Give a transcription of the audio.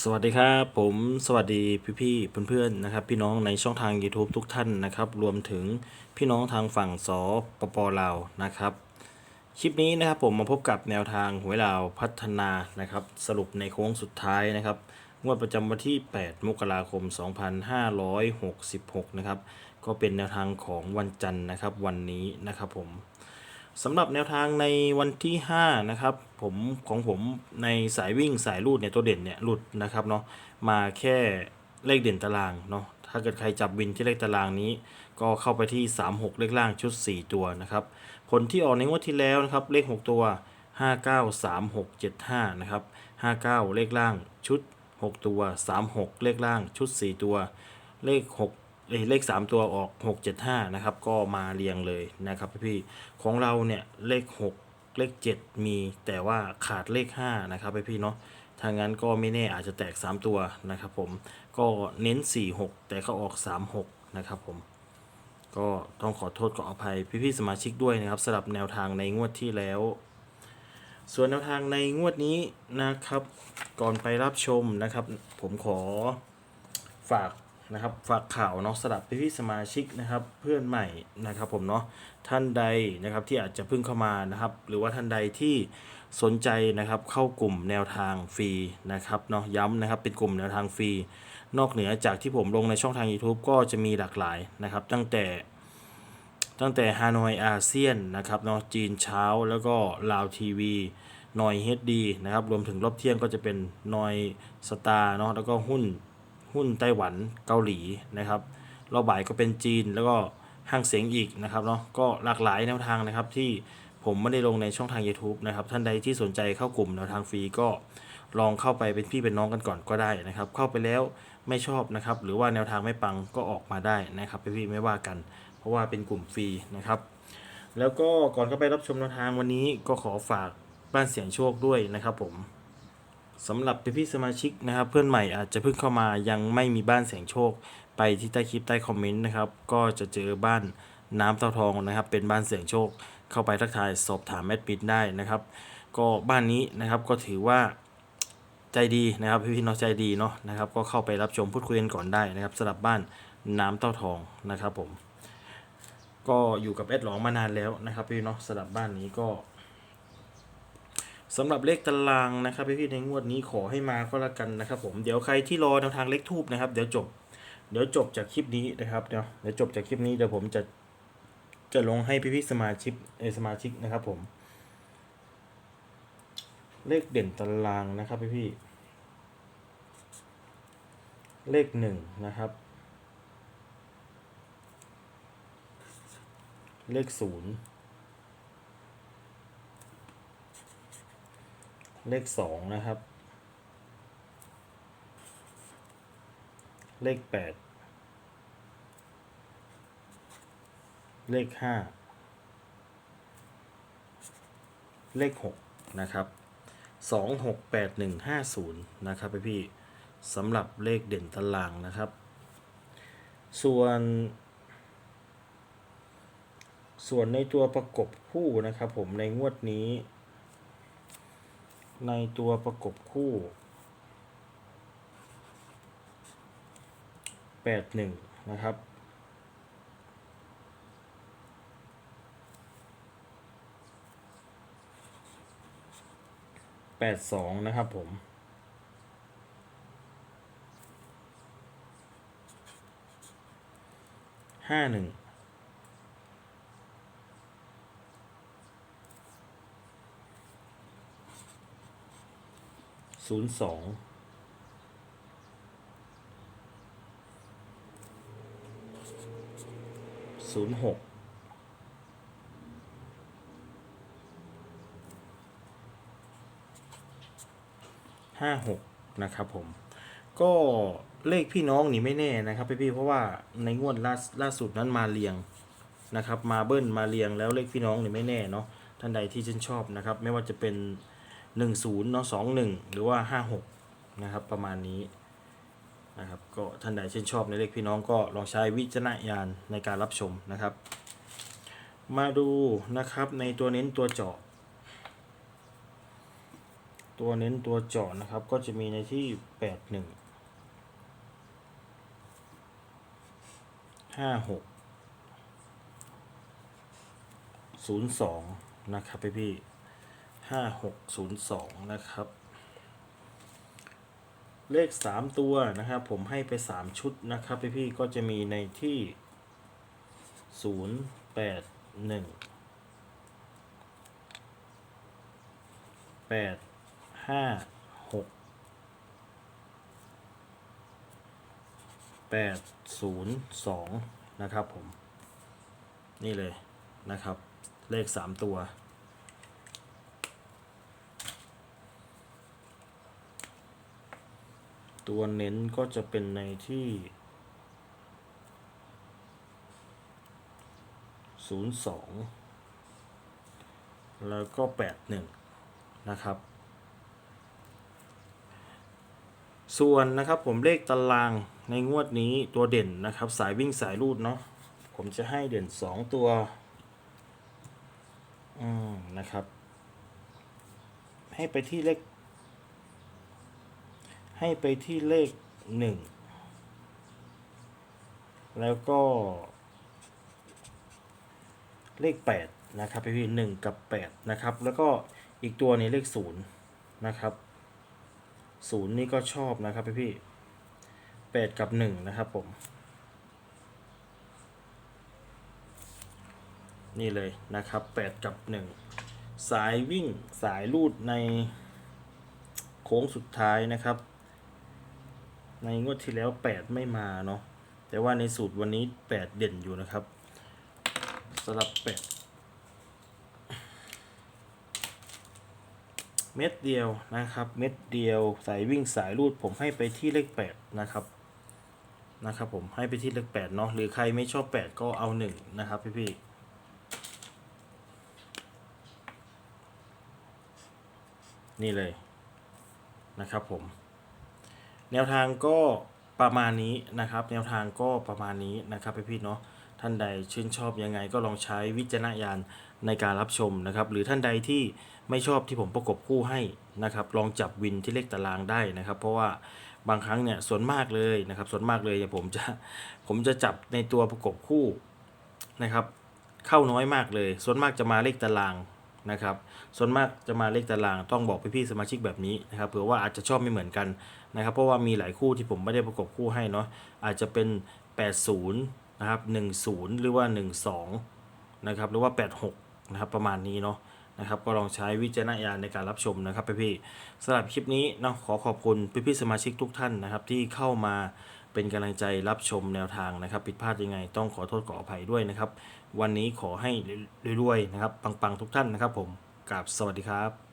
สวัสดีครับผมสวัสดีพี่พี่ๆเพื่อนๆนะครับ พี่น้องในช่องทาง YouTube ทุกท่านนะครับ รวมถึงพี่น้องทางฝั่งสปปลาวนะครับ คลิปนี้นะครับผมมาพบกับแนวทางหวยลาวพัฒนานะครับ สรุปในโค้งสุดท้ายนะครับงวดประจำวันที่ 8 มกราคม 2566 นะครับ ก็เป็นแนวทางของวันจันทร์นะครับ วันนี้นะครับผม สำหรับแนวทางในวันที่ 5 นะครับผมของผมในสายวิ่งสายรูดเนี่ยตัวเด่นเนี่ยหลุดนะครับเนาะมาแค่เลขเด่นตารางเนาะถ้าเกิดใครจับวินที่เลขตารางนี้ ก็เข้าไปที่ 36 เลขล่างชุด 4 ตัวนะครับผลที่ออกในงวดที่แล้วนะครับเลข 6 ตัว 593675 นะครับ 59 เลขล่างชุด 6 ตัว 36 เลขล่างชุด 4 ตัว เลข 6 เลข 3 ตัวออก 675 นะครับ ก็มาเรียงเลยนะครับพี่ๆของเราเนี่ยเลข 6 เลข 7 มีแต่ว่าขาดเลข 5 นะครับพี่ๆเนาะถ้างั้นก็ไม่แน่อาจจะแตก 3 ตัวนะครับผมก็เน้น 4 6 แต่ก็ออก 3 6 นะครับผมก็ต้องขอโทษขออภัยพี่ๆสมาชิกด้วยนะครับสำหรับแนวทางในงวดที่แล้ว ส่วนแนวทางในงวดนี้นะครับ ก่อนไปรับชมนะครับ ผมขอฝาก นะครับฝากข่าวเนาะสำหรับพี่สมาชิกนะครับเพื่อนใหม่นะครับผมเนาะท่านใดนะครับที่อาจจะเพิ่งเข้ามานะครับหรือว่าท่านใดที่สนใจนะครับเข้ากลุ่มแนวทางฟรีนะครับเนาะย้ำนะครับเป็นกลุ่มแนวทางฟรีนอกเหนือจากที่ผมลงในช่องทาง YouTube ก็จะมีหลากหลายนะครับตั้งแต่ตั้งแต่ฮานอยอาเซียนนะครับเนาะจีนเช้าแล้วก็ลาวทีวีนอยเฮดดีนะครับรวมถึงรอบเที่ยงก็จะเป็นนอยสตาร์เนาะแล้วก็หุ้น หุ้นไต้หวันเกาหลีนะครับรอบบ่ายก็เป็นจีนแล้วก็ห้างเสียงอีกนะครับเนาะก็หลากหลายแนวทางนะครับที่ผมไม่ได้ลงในช่องทาง YouTube นะครับ ท่านใดที่สนใจเข้ากลุ่มแนวทางฟรีก็ลองเข้าไปเป็นพี่เป็นน้องกันก่อนก็ได้นะครับ เข้าไปแล้วไม่ชอบนะครับ หรือว่าแนวทางไม่ปังก็ออกมาได้นะครับพี่ไม่ว่ากัน เพราะว่าเป็นกลุ่มฟรีนะครับ แล้วก็ก่อนเข้าไปรับชมแนวทางวันนี้ก็ขอฝากบ้านเสียงโชคด้วยนะครับผม สำหรับพี่ๆสมาชิกนะครับ เพื่อนใหม่อาจจะเพิ่งเข้ามายังไม่มีบ้านเสียงโชค ไปที่ใต้คลิปใต้คอมเมนต์นะครับ ก็จะเจอบ้านน้ำเต้าทองนะครับ เป็นบ้านเสียงโชค เข้าไปทักทายสอบถามแอดมินได้นะครับ ก็บ้านนี้นะครับก็ถือว่าใจดีนะครับพี่พี่น้องใจดีเนาะนะครับ ก็เข้าไปรับชมพูดคุยกันก่อนได้นะครับสำหรับบ้านน้ำเต้าทองนะครับผม ก็อยู่กับแอดหลองมานานแล้วนะครับพี่เนาะสำหรับบ้านนี้ก็ สำหรับเลขตารางนะครับพี่พี่ๆในงวดนี้ขอให้มาก็แล้วกันนะครับผมเดี๋ยวใครที่รอแนวทางเลขทูบนะครับ เดี๋ยวจบ เดี๋ยวจบจากคลิปนี้นะครับเดี๋ยวเดี๋ยวจบจากคลิปนี้เดี๋ยวผมจะจะลงให้พี่พี่ๆสมาชิกเอสมาชิกนะครับ ผม เลขเด่นตารางนะครับพี่พี่ๆเลขหนึ่งนะครับ เลขศูนย์ เลขสองนะครับ เลขแปดเลขห้าเลขหกนะครับสองหกแปดหนึ่งห้าศูนย์นะครับพี่พี่สำหรับเลขเด่นตารางนะครับ ส่วน ส่วนในตัวประกบคู่นะครับผมในงวดนี้ ในตัวประกบคู่แปดหนึ่งนะครับ แปดสองนะครับผม ห้าหนึ่ง ศูนย์สองศูนย์หกห้าหกนะครับผม ก็เลขพี่น้องนี่ไม่แน่นะครับพี่ๆเพราะว่าในงวดล่าล่าสุดนั้นมาเรียงนะครับ มาเบิ้ลมาเรียงแล้วเลขพี่น้องนี่ไม่แน่เนาะท่านใดที่ชื่นชอบนะครับ ไม่ว่าจะเป็น หนึ่งศูนย์เนาะสองหนึ่งหรือว่าห้าหกนะครับ ประมาณนี้นะครับก็ท่านใดชื่นชอบในเลขพี่น้องก็ลองใช้วิจารณญาณในการรับชมนะครับ มาดูนะครับในตัวเน้นตัวเจาะตตัวเน้นตัวเจาะนะครับก็จะมีในที่แปดหนึ่งห้าหกศูนย์สองนะครับพี่พี่ ห้าหกศูนย์สองนะครับ เลขสามตัวนะครับ ผมให้ไปสามชุดนะครับ พี่พี่ก็จะมีในที่ศูนย์แปดหนึ่งแปดห้าหกแปดศูนย์สองนะครับผม นี่เลยนะครับ เลขสามตัว ตัวเน้นก็จะเป็นในที่ 02 แล้วก็ 81 นะครับ ส่วนนะครับผมเลขตารางในงวดนี้ตัวเด่นนะครับ สายวิ่งสายรูดเนาะผมจะให้เด่น 2 ตัวอืมนะครับ ให้ไปที่เลข ให้ไปที่เลขหนึ่งแล้วก็ เลขแปดนะครับพี่พี่หนึ่งกับแปดนะครับ แล้วก็อีกตัวนี้เลขศูนย์นะครับศูนย์นี่ก็ชอบนะครับพี่พี่แปดกับหนึ่งนะครับผม นี่เลยนะครับแปดกับหนึ่งสายวิ่งสายลูดในโค้งสุดท้ายนะครับ ในงวดที่แล้ว 8 ไม่มาเนาะแต่ว่าในสูตรวันนี้ 8 เด่นอยู่นะครับสำหรับ 8 เม็ดเดียวนะครับ เม็ดเดียวสายวิ่งสายรูดผมให้ไปที่เลข 8 นะครับนะครับผมให้ไปที่เลข8เนาะหรือใครไม่ชอบ8ก็เอา1นะครับพี่พี่ๆนี่เลยนะครับผม แนวทางก็ประมาณนี้นะครับ แนวทางก็ประมาณนี้นะครับพี่ๆเนาะท่านใดชื่นชอบยังไงก็ลองใช้วิจารณญาณในการรับชมนะครับ หรือท่านใดที่ไม่ชอบที่ผมประกบคู่ให้นะครับ ลองจับวินที่เลขตารางได้นะครับ เพราะว่าบางครั้งเนี่ยส่วนมากเลยนะครับ ส่วนมากเลยเนี่ยผมจะผมจะจับในตัวประกบคู่นะครับ เข้าน้อยมากเลย ส่วนมากจะมาเลขตาราง นะครับ ส่วนมากจะมาเลขตารางต้องบอกพี่ๆสมาชิกแบบนี้นะครับเผื่อว่าอาจจะชอบไม่เหมือนกันนะครับ เพราะว่ามีหลายคู่ที่ผมไม่ได้ประกบคู่ให้เนาะอาจจะเป็น 80นะครับ10 หรือว่า 12นะครับหรือว่า 86นะครับประมาณนี้เนาะนะครับก็ลองใช้วิจารณญาณในการรับชมนะครับพี่ๆสำหรับคลิปนี้เนาะขอขอบคุณพี่ๆสมาชิกทุกท่านนะครับที่เข้ามา เป็นกำลังใจรับชมแนวทางนะครับ ผิดพลาดยังไงต้องขอโทษขออภัยด้วยนะครับ วันนี้ขอให้รวยๆนะครับ ปังๆทุกท่านนะครับผมกราบสวัสดีครับ